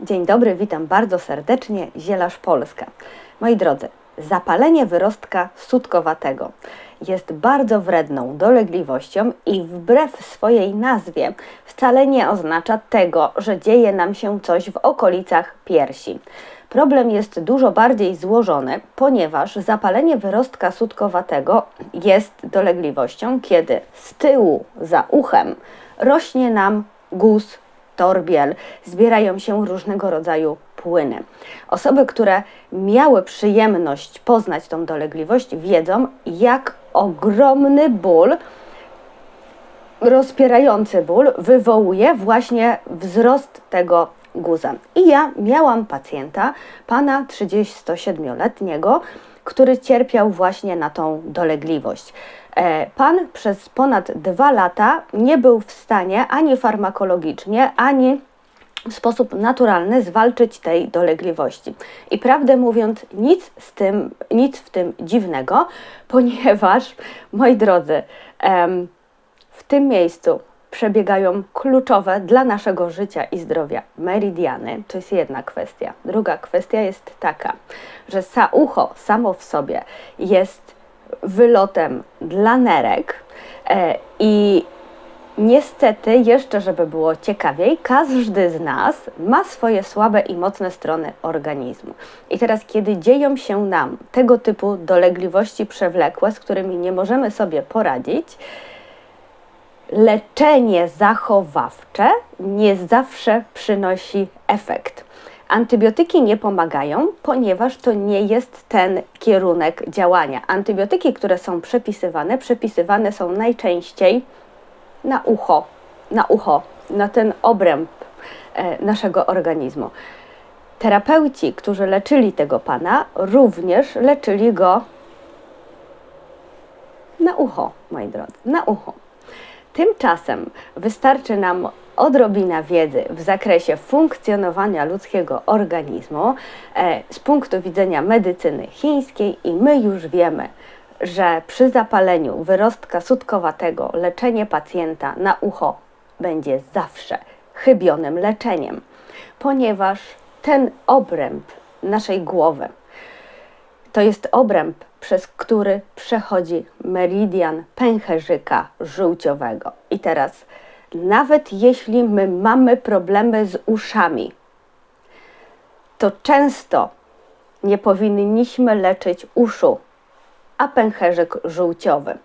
Dzień dobry, witam bardzo serdecznie, Zielarz Polska. Moi drodzy, zapalenie wyrostka sutkowatego jest bardzo wredną dolegliwością i wbrew swojej nazwie wcale nie oznacza tego, że dzieje nam się coś w okolicach piersi. Problem jest dużo bardziej złożony, ponieważ zapalenie wyrostka sutkowatego jest dolegliwością, kiedy z tyłu za uchem rośnie nam guz torbiel, zbierają się różnego rodzaju płyny. Osoby, które miały przyjemność poznać tą dolegliwość, wiedzą, jak ogromny ból, rozpierający ból wywołuje właśnie wzrost tego guza. I ja miałam pacjenta, pana 37-letniego, który cierpiał właśnie na tą dolegliwość. E, Pan przez ponad dwa lata nie był w stanie ani farmakologicznie, ani w sposób naturalny zwalczyć tej dolegliwości. I prawdę mówiąc, nic z tym, nic w tym dziwnego, ponieważ, moi drodzy, w tym miejscu przebiegają kluczowe dla naszego życia i zdrowia meridiany. To jest jedna kwestia. Druga kwestia jest taka, że saucho samo w sobie jest wylotem dla nerek e, i niestety, jeszcze żeby było ciekawiej, każdy z nas ma swoje słabe i mocne strony organizmu. I teraz, kiedy dzieją się nam tego typu dolegliwości przewlekłe, z którymi nie możemy sobie poradzić, leczenie zachowawcze nie zawsze przynosi efekt. Antybiotyki nie pomagają, ponieważ to nie jest ten kierunek działania. Antybiotyki, które są przepisywane, przepisywane są najczęściej na ucho, na ucho, na ten obręb e, naszego organizmu. Terapeuci, którzy leczyli tego pana, również leczyli go na ucho, moi drodzy, na ucho. Tymczasem wystarczy nam odrobina wiedzy w zakresie funkcjonowania ludzkiego organizmu e, z punktu widzenia medycyny chińskiej i my już wiemy, że przy zapaleniu wyrostka sutkowatego leczenie pacjenta na ucho będzie zawsze chybionym leczeniem, ponieważ ten obręb naszej głowy to jest obręb, przez który przechodzi meridian pęcherzyka żółciowego. I teraz, nawet jeśli my mamy problemy z uszami, to często nie powinniśmy leczyć uszu, a pęcherzyk żółciowy.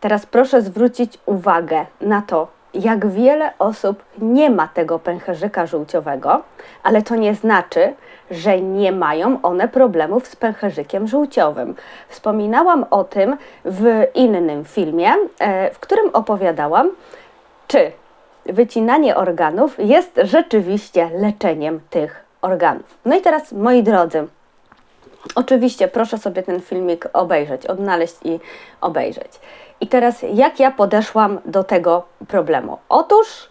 Teraz proszę zwrócić uwagę na to, jak wiele osób nie ma tego pęcherzyka żółciowego, ale to nie znaczy, że nie mają one problemów z pęcherzykiem żółciowym. Wspominałam o tym w innym filmie, e, w którym opowiadałam, czy wycinanie organów jest rzeczywiście leczeniem tych organów. No i teraz, moi drodzy, Oczywiście proszę sobie ten filmik obejrzeć, odnaleźć i obejrzeć. I teraz jak ja podeszłam do tego problemu? Otóż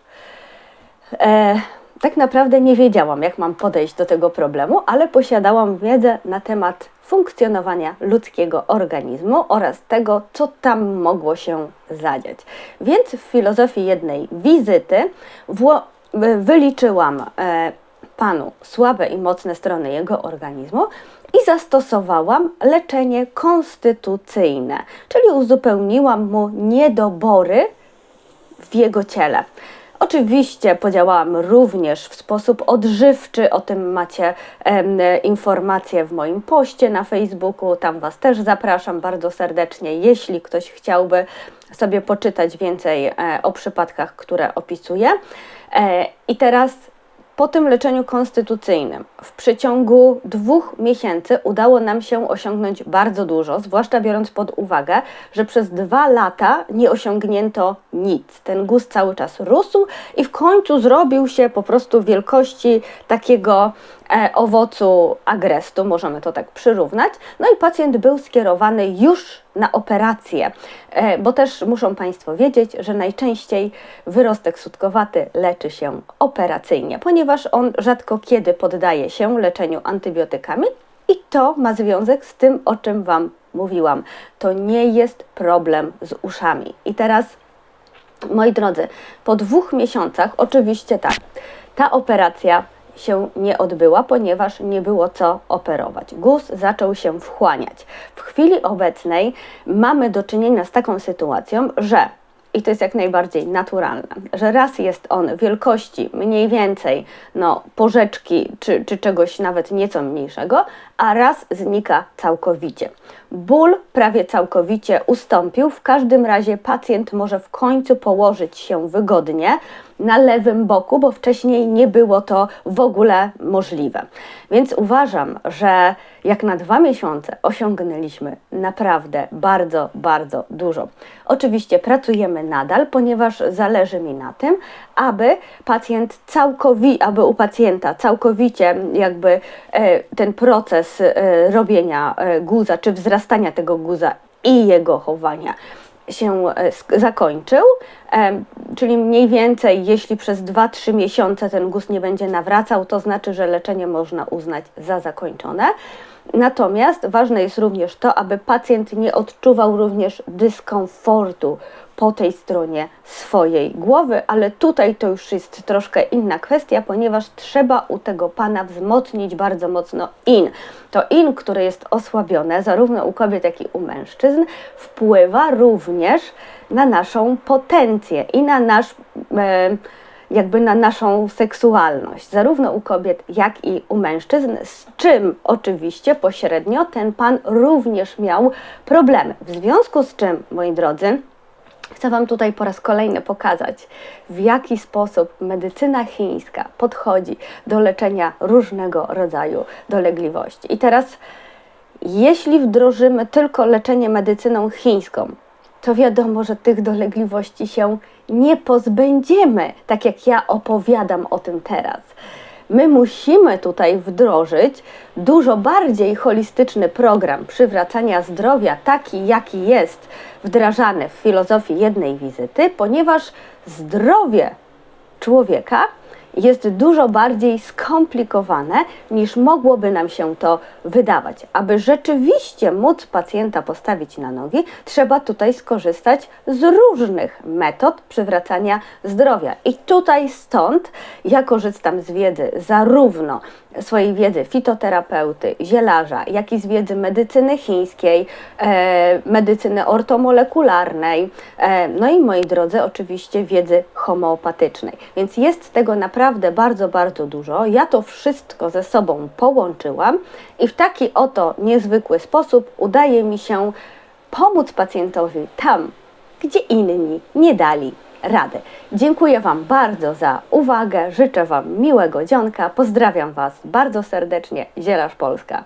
e, tak naprawdę nie wiedziałam, jak mam podejść do tego problemu, ale posiadałam wiedzę na temat funkcjonowania ludzkiego organizmu oraz tego, co tam mogło się zadziać. Więc w filozofii jednej wizyty wyliczyłam e, panu słabe i mocne strony jego organizmu i zastosowałam leczenie konstytucyjne, czyli uzupełniłam mu niedobory w jego ciele. Oczywiście podziałałam również w sposób odżywczy, o tym macie e, informacje w moim poście na Facebooku, tam Was też zapraszam bardzo serdecznie, jeśli ktoś chciałby sobie poczytać więcej e, o przypadkach, które opisuję. E, I teraz po tym leczeniu konstytucyjnym w przeciągu dwóch miesięcy udało nam się osiągnąć bardzo dużo, zwłaszcza biorąc pod uwagę, że przez dwa lata nie osiągnięto nic. Ten guz cały czas rósł i w końcu zrobił się po prostu wielkości takiego owocu agrestu, możemy to tak przyrównać. No i pacjent był skierowany już na operację, e, bo też muszą Państwo wiedzieć, że najczęściej wyrostek sutkowaty leczy się operacyjnie, ponieważ on rzadko kiedy poddaje się leczeniu antybiotykami i to ma związek z tym, o czym Wam mówiłam. To nie jest problem z uszami. I teraz, moi drodzy, po dwóch miesiącach, oczywiście tak, ta operacja się nie odbyła, ponieważ nie było co operować. Guz zaczął się wchłaniać. W chwili obecnej mamy do czynienia z taką sytuacją, że i to jest jak najbardziej naturalne, że raz jest on wielkości mniej więcej no, porzeczki czy, czy czegoś nawet nieco mniejszego, a raz znika całkowicie. Ból prawie całkowicie ustąpił, w każdym razie pacjent może w końcu położyć się wygodnie na lewym boku, bo wcześniej nie było to w ogóle możliwe. Więc uważam, że jak na dwa miesiące osiągnęliśmy naprawdę bardzo, bardzo dużo. Oczywiście pracujemy nadal, ponieważ zależy mi na tym, aby pacjent całkowicie, aby u pacjenta całkowicie jakby e, ten proces e, robienia e, guza, czy wzrastania tego guza i jego chowania się e, zakończył, czyli mniej więcej jeśli przez 2-3 miesiące ten guz nie będzie nawracał, to znaczy, że leczenie można uznać za zakończone. Natomiast ważne jest również to, aby pacjent nie odczuwał również dyskomfortu po tej stronie swojej głowy, ale tutaj to już jest troszkę inna kwestia, ponieważ trzeba u tego pana wzmocnić bardzo mocno in. To in, które jest osłabione zarówno u kobiet, jak i u mężczyzn, wpływa również na naszą potencję i na nasz. E, jakby na naszą seksualność, zarówno u kobiet, jak i u mężczyzn, z czym oczywiście pośrednio ten pan również miał problemy. W związku z czym, moi drodzy, Chcę Wam tutaj po raz kolejny pokazać, w jaki sposób medycyna chińska podchodzi do leczenia różnego rodzaju dolegliwości. I teraz, jeśli wdrożymy tylko leczenie medycyną chińską, to wiadomo, że tych dolegliwości się nie pozbędziemy, tak jak ja opowiadam o tym teraz. My musimy tutaj wdrożyć dużo bardziej holistyczny program przywracania zdrowia, taki jaki jest wdrażany w filozofii jednej wizyty, ponieważ zdrowie człowieka jest dużo bardziej skomplikowane niż mogłoby nam się to wydawać. Aby rzeczywiście móc pacjenta postawić na nogi, trzeba tutaj skorzystać z różnych metod przywracania zdrowia. I tutaj stąd ja korzystam z wiedzy zarówno swojej wiedzy fitoterapeuty, zielarza, jak i z wiedzy medycyny chińskiej, e, medycyny ortomolekularnej, e, no i moi drodzy, oczywiście wiedzy homeopatycznej. Więc jest tego naprawdę bardzo, bardzo dużo. Ja to wszystko ze sobą połączyłam i w taki oto niezwykły sposób udaje mi się pomóc pacjentowi tam, gdzie inni nie dali rady. Dziękuję Wam bardzo za uwagę, życzę Wam miłego dzionka, pozdrawiam Was bardzo serdecznie, Zielarz Polska.